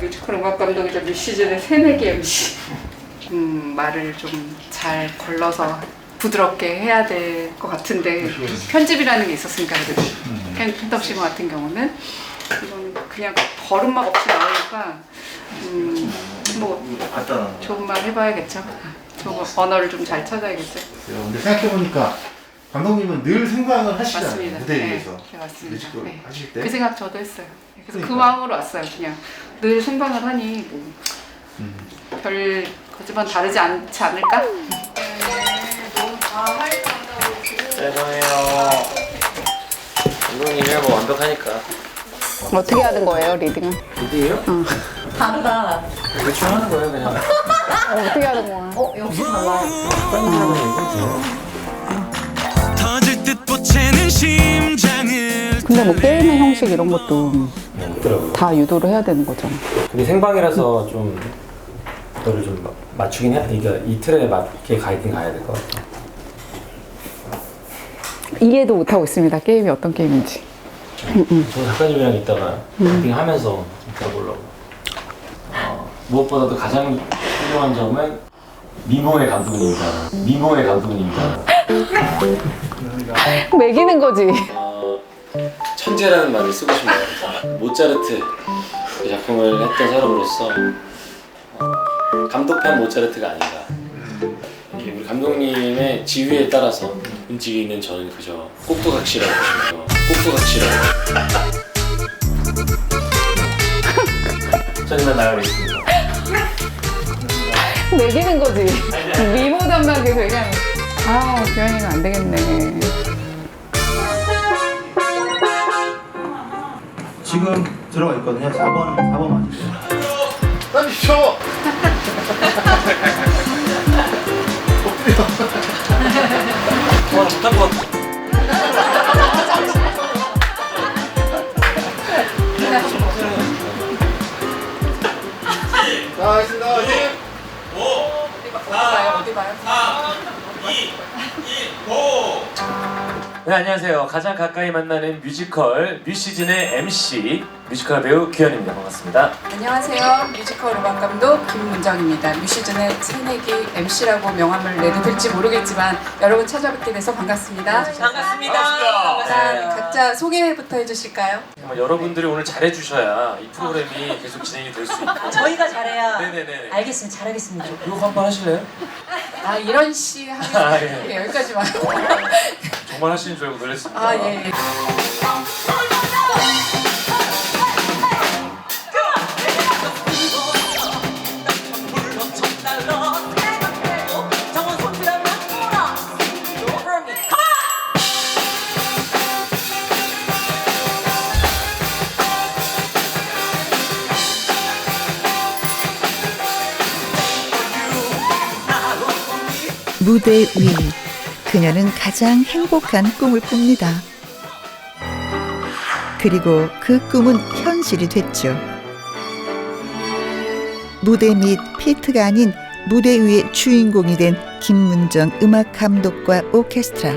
뮤지컬 음악 감독이자 뮤시즌의 새내기 MC. 음, 말을 좀 잘 걸러서 부드럽게 해야 될 것 같은데 편집이라는 게 있었으니까 그래도 편- 펜덕싱어 같은 경우는 이건 그냥 걸음막 없이 나오니까 음, 뭐 간단한 거. 좋은 말 해봐야겠죠. 좋은 언어를 좀 잘 찾아야겠죠. 근데 생각해보니까 감독님은 늘 생각을 하시잖아요. 맞습니다. 무대 네, 위에서. 네, 맞습니다. 뮤지컬 네. 하실 때. 그 생각 저도 했어요. 그래서 그 그러니까. 마음으로 왔어요. 그냥 늘 생각을 하니 뭐 음. 별 거지만 다르지 않지 않을까? 죄송해요. 감독님이 뭐 완벽하니까. 어떻게 하는 거예요, 리딩은? 어디에요? 달라. 대충 하는 거예요, 그냥. 어떻게 하는 거야? 어, 역시 달라. 터질 듯 보채는 심장을 근데 뭐 게임의 형식 이런 것도 네, 있더라고요. 다 유도를 해야 되는 거잖아. 근데 생방이라서 좀 그거를 좀 마- 맞추긴 해. 그러니까 이 틀에 맞게 가긴 가야 될 것 같아. 이해도 못 하고 있습니다. 게임이 어떤 게임인지. 저 작가님이랑 이따가 미팅하면서 좀 들어보려고. 어, 무엇보다도 가장 훌륭한 점은 미모의 감독님이다. 미모의 감독님이다. 매기는 거지. 어, 천재라는 말을 쓰고 싶네요. 모차르트 그 작품을 했던 사람으로서 어, 감독판 모차르트가 아닌가. 이렇게 우리 감독님의 지휘에 따라서 움직이는 저는 그저 꼭두각시라고 보시면 꼭두각시라고. 저는 나가겠습니다. 매기는 거지. 미모 담당해서 얘기하면 아, 규현이가 안 되겠네. 지금 들어가 있거든요. 4번, 4번 맞으세요. 30초! 와 못할 것 같아. 네 안녕하세요. 가장 가까이 만나는 뮤지컬 뮤시즌의 MC 뮤지컬 배우 규현입니다. 반갑습니다. 안녕하세요. 뮤지컬 음악 감독 김문정입니다. 뮤시즌의 새내기 MC라고 명함을 내도 될지 모르겠지만 여러분 찾아뵙게 돼서 반갑습니다. 반갑습니다. 일단 각자 소개부터 해주실까요? 정말 여러분들이 오늘 잘해주셔야 이 프로그램이 계속 진행이 될 수 있고. 저희가 잘해야. 네네네. 알겠습니다. 잘하겠습니다. 이거 한번 하실래요? 아 이런 씨 아, 하겠습니다. 예. 예, 여기까지만. 정말 하시는 줄 알고 놀랐습니다. 아 예. 예. 무대 위 그녀는 가장 행복한 꿈을 꿉니다. 그리고 그 꿈은 현실이 됐죠. 무대 및 피트가 아닌 무대 위의 주인공이 된 김문정 음악 감독과 오케스트라.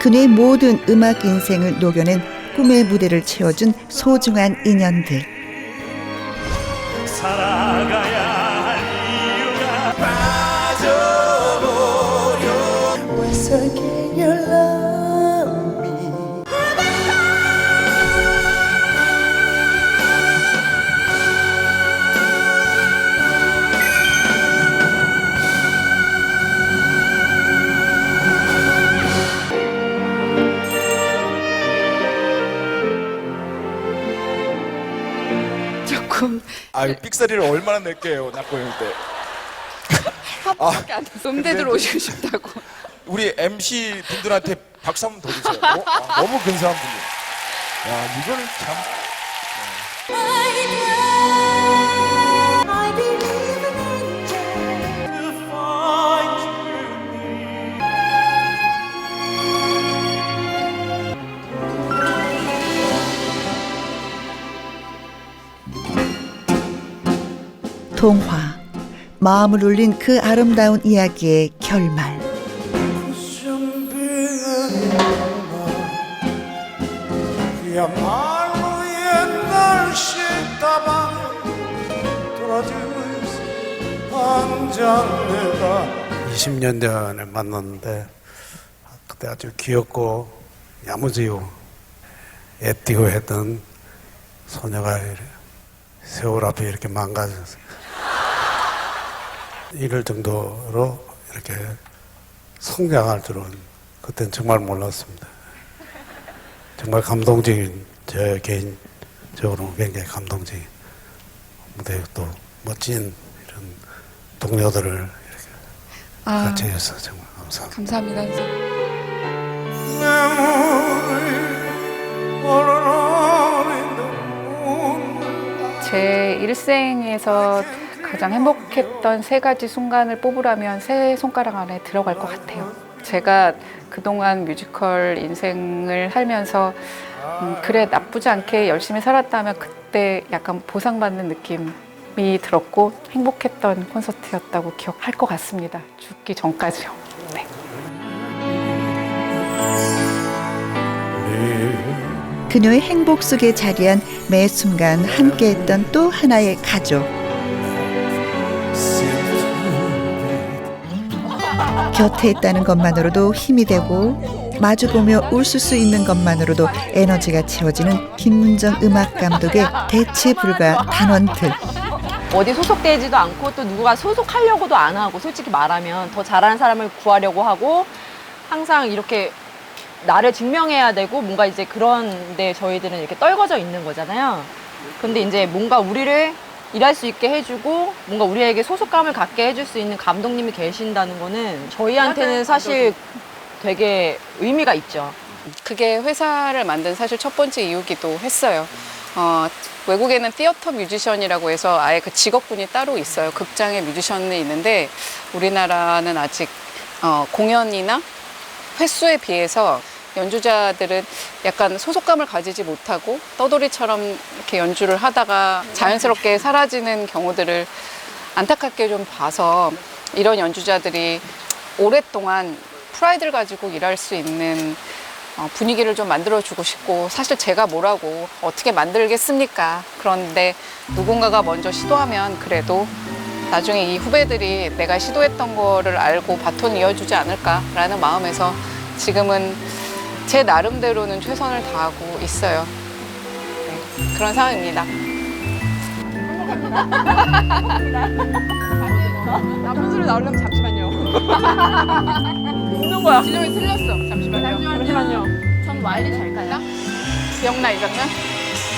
그녀의 모든 음악 인생을 녹여낸 꿈의 무대를 채워준 소중한 인연들. 살아 아유 삑사리를 얼마나 낼게요 낙고일 때 합밖에 안 돼서 음대 들어오시고 싶다고. 우리 MC 분들한테 박수 한번 더 주세요 어? 아, 너무 근사한 분들 야 이거는 참 동화 마음을 울린 그 아름다운 이야기의 결말 내가 20년 전에 만났는데 그때 아주 귀엽고 야무지고 애띠고 했던 소녀가 세월 앞에 이렇게 망가졌어요. 이럴 정도로 이렇게 성장할 줄은 그땐 정말 몰랐습니다. 정말 감동적인 제 개인적으로 굉장히 감동적인 무대 또 멋진 이런 동료들을 이렇게 아, 같이 해서 정말 감사합니다. 감사합니다. 제 일생에서 가장 행복했던 세 가지 순간을 뽑으라면 세 손가락 안에 들어갈 것 같아요. 제가 그동안 뮤지컬 인생을 살면서 음, 그래 나쁘지 않게 열심히 살았다면 그때 약간 보상받는 느낌이 들었고 행복했던 콘서트였다고 기억할 것 같습니다. 죽기 전까지요. 네. 그녀의 행복 속에 자리한 매 순간 함께했던 또 하나의 가족. 곁에 있다는 것만으로도 힘이 되고 마주보며 웃을 수 있는 것만으로도 에너지가 채워지는 김문정 음악 감독의 대체 불가 단원들. 어디 소속되지도 않고 또 누구가 소속하려고도 안 하고 솔직히 말하면 더 잘하는 사람을 구하려고 하고 항상 이렇게 나를 증명해야 되고 뭔가 이제 그런데 저희들은 이렇게 떨궈져 있는 거잖아요. 근데 이제 뭔가 우리를 일할 수 있게 해주고 뭔가 우리에게 소속감을 갖게 해줄 수 있는 감독님이 계신다는 거는 저희한테는 사실 되게 의미가 있죠. 그게 회사를 만든 사실 첫 번째 이유기도 했어요. 어, 외국에는 티어터 뮤지션이라고 해서 아예 그 직업군이 따로 있어요. 극장에 뮤지션이 있는데 우리나라는 아직 어, 공연이나 횟수에 비해서 연주자들은 약간 소속감을 가지지 못하고 떠돌이처럼 이렇게 연주를 하다가 자연스럽게 사라지는 경우들을 안타깝게 좀 봐서 이런 연주자들이 오랫동안 프라이드를 가지고 일할 수 있는 어, 분위기를 좀 만들어주고 싶고 사실 제가 뭐라고 어떻게 만들겠습니까? 그런데 누군가가 먼저 시도하면 그래도 나중에 이 후배들이 내가 시도했던 거를 알고 바톤 이어주지 않을까라는 마음에서 지금은 제 나름대로는 최선을 다하고 있어요. 네, 그런 상황입니다. 나쁜 소리 나오려면 잠시만요. 웃는 거야. 지점이 틀렸어. 잠시만요. 잠시만요. 전 와일이 잘 가요. 기억나 이 장면?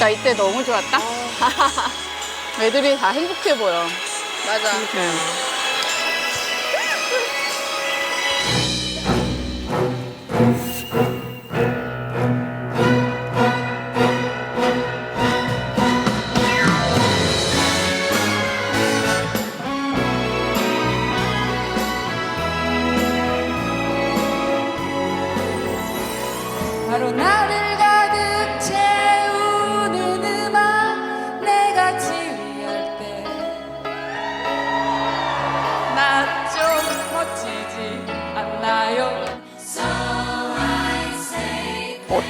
나 이때 너무 좋았다. 애들이 다 행복해 보여. 맞아. 바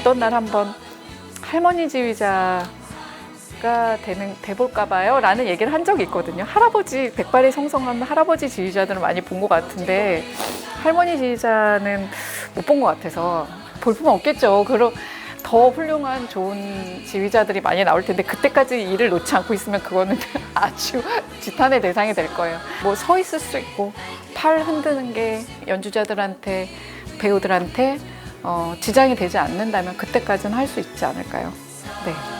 어떤 날 한번 할머니 지휘자가 되는 돼볼까 봐요? 라는 얘기를 한 적이 있거든요. 할아버지 백발이 성성한 할아버지 지휘자들은 많이 본 것 같은데 할머니 지휘자는 못 본 것 같아서 볼품은 없겠죠. 그럼 더 훌륭한 좋은 지휘자들이 많이 나올 텐데 그때까지 일을 놓지 않고 있으면 그거는 아주 지탄의 대상이 될 거예요. 뭐 서 있을 수 있고 팔 흔드는 게 연주자들한테 배우들한테 어, 지장이 되지 않는다면 그때까지는 할 수 있지 않을까요? 네.